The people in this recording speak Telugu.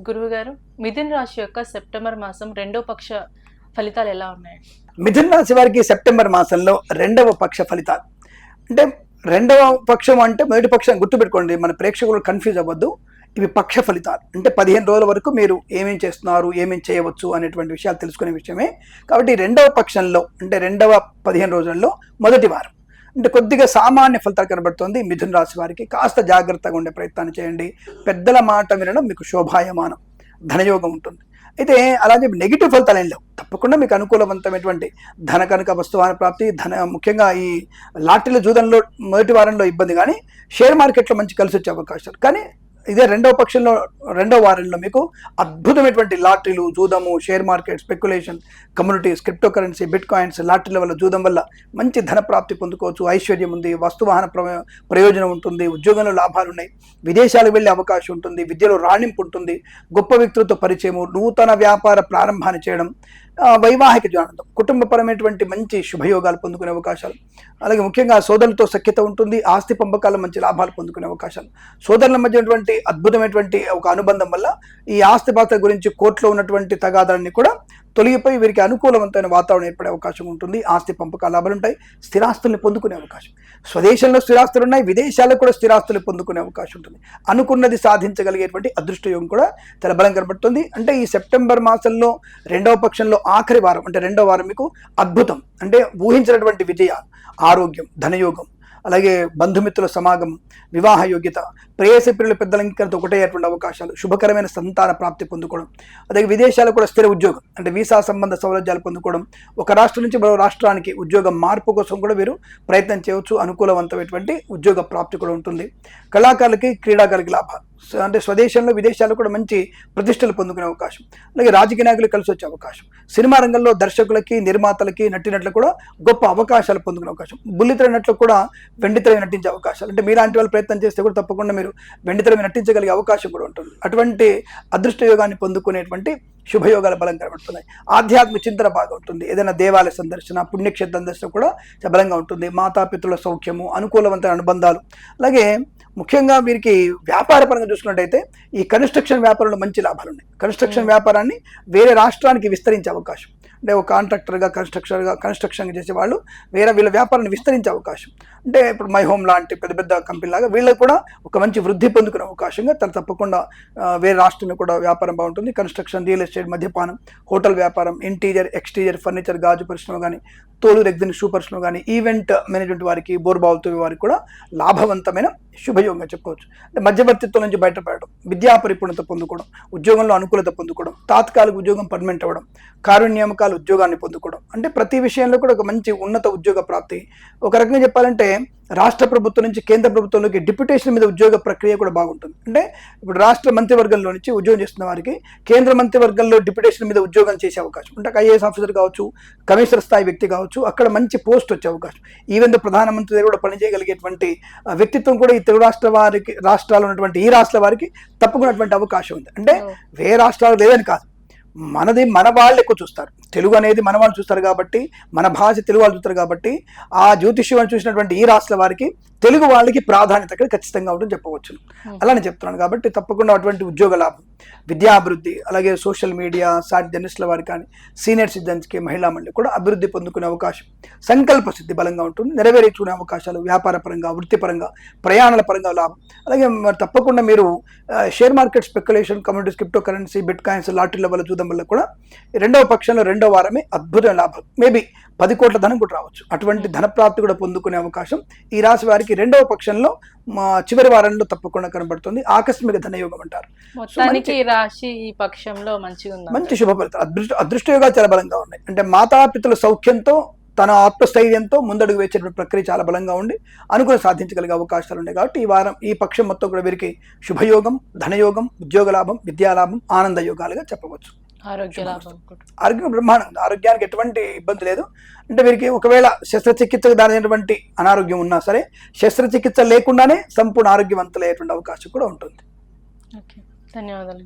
గురువు గారు మిథున్ రాశి యొక్క సెప్టెంబర్ మాసం రెండో పక్ష ఫలితాలు ఎలా ఉన్నాయి? మిథున్ రాశి వారికి సెప్టెంబర్ మాసంలో రెండవ పక్ష ఫలితాలు. అంటే రెండవ పక్షం అంటే మొదటి పక్షం గుర్తుపెట్టుకోండి మన ప్రేక్షకులు కన్ఫ్యూజ్ అవ్వద్దు. ఇవి పక్ష ఫలితాలు. అంటే పదిహేను రోజుల వరకు మీరు ఏమేం చేస్తున్నారు ఏమేం చేయవచ్చు అనేటువంటి విషయాలు తెలుసుకునే విషయమే. కాబట్టి రెండవ పక్షంలో అంటే రెండవ పదిహేను రోజుల్లో మొదటి వారం. అంటే కొద్దిగా సామాన్య ఫలితాలు కనబడుతుంది. మిథున రాశి వారికి కాస్త జాగ్రత్తగా ఉండే ప్రయత్నాన్ని చేయండి. పెద్దల మాట వినడం మీకు శోభాయమానం ధనయోగం ఉంటుంది. అయితే అలాగే నెగిటివ్ ఫలితాలు ఏం లేవు. తప్పకుండా మీకు అనుకూలవంతమైనటువంటి ధన కనుక వస్తువాన ప్రాప్తి ధన ముఖ్యంగా ఈ లాటరీల జూదంలో మొదటి వారంలో ఇబ్బంది కానీ షేర్ మార్కెట్లో మంచి కలిసి వచ్చే అవకాశాలు. కానీ ఇదే రెండవ పక్షంలో రెండవ వారంలో మీకు అద్భుతమైనటువంటి లాటరీలు జూదము share market speculation communities cryptocurrency bitcoins లాటరీల వల్ల జూదం వల్ల మంచి ధన ప్రాప్తి పొందుకోవచ్చు. ఐశ్వర్యం ఉంది వస్తువాహన ప్రయోజనం ఉంటుంది ఉద్యోగంలో లాభాలు ఉన్నాయి విదేశాలకు వెళ్ళే అవకాశం ఉంటుంది విద్యలో రాణింపు ఉంటుంది గొప్ప వ్యక్తులతో పరిచయము నూతన వ్యాపార ప్రారంభాన్ని చేయడం వైవాహిక ఆనందం కుటుంబపరమైనటువంటి మంచి శుభయోగాలు పొందుకునే అవకాశాలు అలాగే ముఖ్యంగా సోదరులతో సఖ్యత ఉంటుంది ఆస్తి పంపకాల మంచి లాభాలు పొందుకునే అవకాశాలు. సోదరుల మధ్య అద్భుతమైనటువంటి ఒక అనుబంధం వల్ల ఈ ఆస్తి పాత్ర గురించి కోర్టులో ఉన్నటువంటి తగాదాన్ని కూడా తొలగిపోయి వీరికి అనుకూలవంతమైన వాతావరణం ఏర్పడే అవకాశం ఉంటుంది. ఆస్తి పంపక లాభాలు ఉంటాయి. స్థిరాస్తుల్ని పొందుకునే అవకాశం. స్వదేశంలో స్థిరాస్తులు ఉన్నాయి విదేశాల్లో కూడా స్థిరాస్తులు పొందుకునే అవకాశం ఉంటుంది. అనుకున్నది సాధించగలిగేటువంటి అదృష్ట యోగం కూడా చాలా బలం కనబడుతుంది. అంటే ఈ సెప్టెంబర్ మాసంలో రెండవ పక్షంలో ఆఖరి వారం అంటే రెండవ వారం మీకు అద్భుతం. అంటే ఊహించినటువంటి విజయాలు ఆరోగ్యం ధనయోగం అలాగే బంధుమిత్రుల సమాగమం వివాహ యోగ్యత ప్రేయసి పిల్లల పెద్దల ఇంకతో ఒకటేటువంటి అవకాశాలు శుభకరమైన సంతాన ప్రాప్తి పొందుకోవడం అలాగే విదేశాలు కూడా స్థిర ఉద్యోగం అంటే వీసా సంబంధ సౌలభ్యాలు పొందుకోవడం ఒక రాష్ట్రం నుంచి మరో రాష్ట్రానికి ఉద్యోగ మార్పు కోసం కూడా వీరు ప్రయత్నం చేయవచ్చు అనుకూలవంతమైనటువంటి ఉద్యోగ ప్రాప్తి కూడా ఉంటుంది. కళాకారులకి క్రీడాకారులకి లాభాలు అంటే స్వదేశంలో విదేశాల్లో కూడా మంచి ప్రతిష్టలు పొందుకునే అవకాశం. అలాగే రాజకీయ నాయకులు కలిసి వచ్చే అవకాశం. సినిమా రంగంలో దర్శకులకి నిర్మాతలకి నటినట్లు కూడా గొప్ప అవకాశాలు పొందుకునే అవకాశం. బుల్లితెర నట్లు కూడా వెండితెర నటించే అవకాశాలు. అంటే మీలాంటి వాళ్ళు ప్రయత్నం చేస్తే కూడా తప్పకుండా మీరు వెండితెర మీద నటించగలిగే అవకాశం కూడా ఉంటుంది. అటువంటి అదృష్ట యోగాన్ని పొందుకునేటువంటి శుభయోగాల బలం కనబడుతున్నాయి. ఆధ్యాత్మిక చింతన బాగా ఉంటుంది. ఏదైనా దేవాలయ సందర్శన పుణ్యక్షేత్రం దర్శనం కూడా బలంగా ఉంటుంది. మాతాపితృల సౌఖ్యము అనుకూలవంతమైన అనుబంధాలు. అలాగే ముఖ్యంగా వీరికి వ్యాపార పరంగా చూసుకున్నట్టయితే ఈ కన్స్ట్రక్షన్ వ్యాపారంలో మంచి లాభాలు ఉన్నాయి కన్స్ట్రక్షన్ వ్యాపారాన్ని వేరే రాష్ట్రానికి విస్తరించే అవకాశం. అంటే ఒక కాంట్రాక్టర్గా కన్స్ట్రక్షన్గా కన్స్ట్రక్షన్ చేసే వాళ్ళు వేరే వీళ్ళ వ్యాపారాన్ని విస్తరించే అవకాశం. అంటే ఇప్పుడు మై హోమ్ లాంటి పెద్ద పెద్ద కంపెనీ లాగా వీళ్ళకి కూడా ఒక మంచి వృద్ధి పొందుకునే అవకాశంగా తను తప్పకుండా వేరే రాష్ట్రంలో కూడా వ్యాపారం బాగుంటుంది. కన్స్ట్రక్షన్ రియల్ ఎస్టేట్ మద్యపానం హోటల్ వ్యాపారం ఇంటీరియర్ ఎక్స్టీరియర్ ఫర్నిచర్ గాజు పరిశ్రమ కానీ తోలు రెగ్జిన్ షూ పరిశ్రమ కానీ ఈవెంట్ మేనేజ్మెంట్ వారికి బోర్బావులతో వారికి కూడా లాభవంతమైన శుభయోగంగా చెప్పుకోవచ్చు. అంటే మధ్యవర్తిత్వం నుంచి బయటపడడం విద్యా పరిపూర్ణత పొందుకోవడం ఉద్యోగంలో అనుకూలత పొందుకోవడం తాత్కాలిక ఉద్యోగం పర్మనెంట్ అవ్వడం కారుణ్య నియామకాలు ఉద్యోగాన్ని పొందుకోవడం. అంటే ప్రతి విషయంలో కూడా ఒక మంచి ఉన్నత ఉద్యోగ ప్రాప్తి. ఒక రకంగా చెప్పాలంటే రాష్ట్ర ప్రభుత్వం నుంచి కేంద్ర ప్రభుత్వంలోకి డిప్యుటేషన్ మీద ఉద్యోగ ప్రక్రియ కూడా బాగుంటుంది. అంటే ఇప్పుడు రాష్ట్ర మంత్రివర్గంలో నుంచి ఉద్యోగం చేస్తున్న వారికి కేంద్ర మంత్రివర్గంలో డిప్యుటేషన్ మీద ఉద్యోగం చేసే అవకాశం. అంటే ఐఏఎస్ ఆఫీసర్ కావచ్చు కమిషనర్ స్థాయి వ్యక్తి కావచ్చు అక్కడ మంచి పోస్ట్ వచ్చే అవకాశం. ఈవెన్ ప్రధానమంత్రి దగ్గర కూడా పనిచేయగలిగేటువంటి వ్యక్తిత్వం కూడా ఈ తెలుగు రాష్ట్ర వారికి రాష్ట్రాల్లో ఉన్నటువంటి ఈ రాష్ట్రాల వారికి తప్పకున్నటువంటి అవకాశం ఉంది. అంటే వేరే రాష్ట్రాలు లేదని కాదు. మనది మన వాళ్ళు ఎక్కువ చూస్తారు. తెలుగు అనేది మన వాళ్ళు చూస్తారు కాబట్టి మన భాష తెలుగు వాళ్ళు చూస్తారు కాబట్టి ఆ జ్యోతిష్యం చూసినటువంటి ఈ రాష్ట్రాల వారికి తెలుగు వాళ్ళకి ప్రాధాన్యత అక్కడ ఖచ్చితంగా ఉంటుంది చెప్పవచ్చు. అలానే చెప్తున్నాను కాబట్టి తప్పకుండా అటువంటి ఉద్యోగ లాభం. విద్యాభివృద్ధి అలాగే సోషల్ మీడియా సాటి జర్నలిస్టుల వారి కానీ సీనియర్ సిటిజన్స్కి మహిళా మండలి కూడా అభివృద్ధి పొందుకునే అవకాశం సంకల్ప సిద్ధి బలంగా ఉంటుంది నెరవేర్చుకునే అవకాశాలు వ్యాపార పరంగా వృత్తిపరంగా ప్రయాణాల పరంగా లాభం. అలాగే తప్పకుండా మీరు share market speculation communities cryptocurrency bitcoins లాటరీల వల్ల చూడడం వల్ల కూడా రెండవ పక్షంలో రెండవ వారమే అద్భుతమైన లాభం. మేబీ పది కోట్ల ధనం కూడా రావచ్చు. అటువంటి ధన ప్రాప్తి కూడా పొందుకునే అవకాశం ఈ రాశి వారికి రెండవ పక్షంలో మా చివరి వారంలో తప్పకుండా కనబడుతుంది. ఆకస్మిక ధనయోగం అంటారు. రాశి ఈ పక్షంలో మంచిగా ఉందా మంచి శుభ ఫలితాలు. అదృష్ట అదృష్టయోగాలు చాలా బలంగా ఉన్నాయి. అంటే మాతాపితల సౌఖ్యంతో తన ఆత్మస్థైర్యంతో ముందడుగు వేసేటువంటి ప్రక్రియ చాలా బలంగా ఉండి అనుకుని సాధించగలిగే అవకాశాలు ఉన్నాయి కాబట్టి ఈ వారం ఈ పక్షం మొత్తం కూడా వీరికి శుభయోగం ధనయోగం ఉద్యోగ లాభం విద్యాలాభం ఆనంద యోగాలుగా చెప్పవచ్చు. ఆరోగ్య బ్రహ్మాండం. ఆరోగ్యానికి ఎటువంటి ఇబ్బంది లేదు. అంటే వీరికి ఒకవేళ శస్త్రచికిత్సకు దానిటువంటి అనారోగ్యం ఉన్నా సరే శస్త్రచికిత్స లేకుండానే సంపూర్ణ ఆరోగ్యవంతులయ్యేటువంటి అవకాశం కూడా ఉంటుంది. ఓకే. ధన్యవాదాలు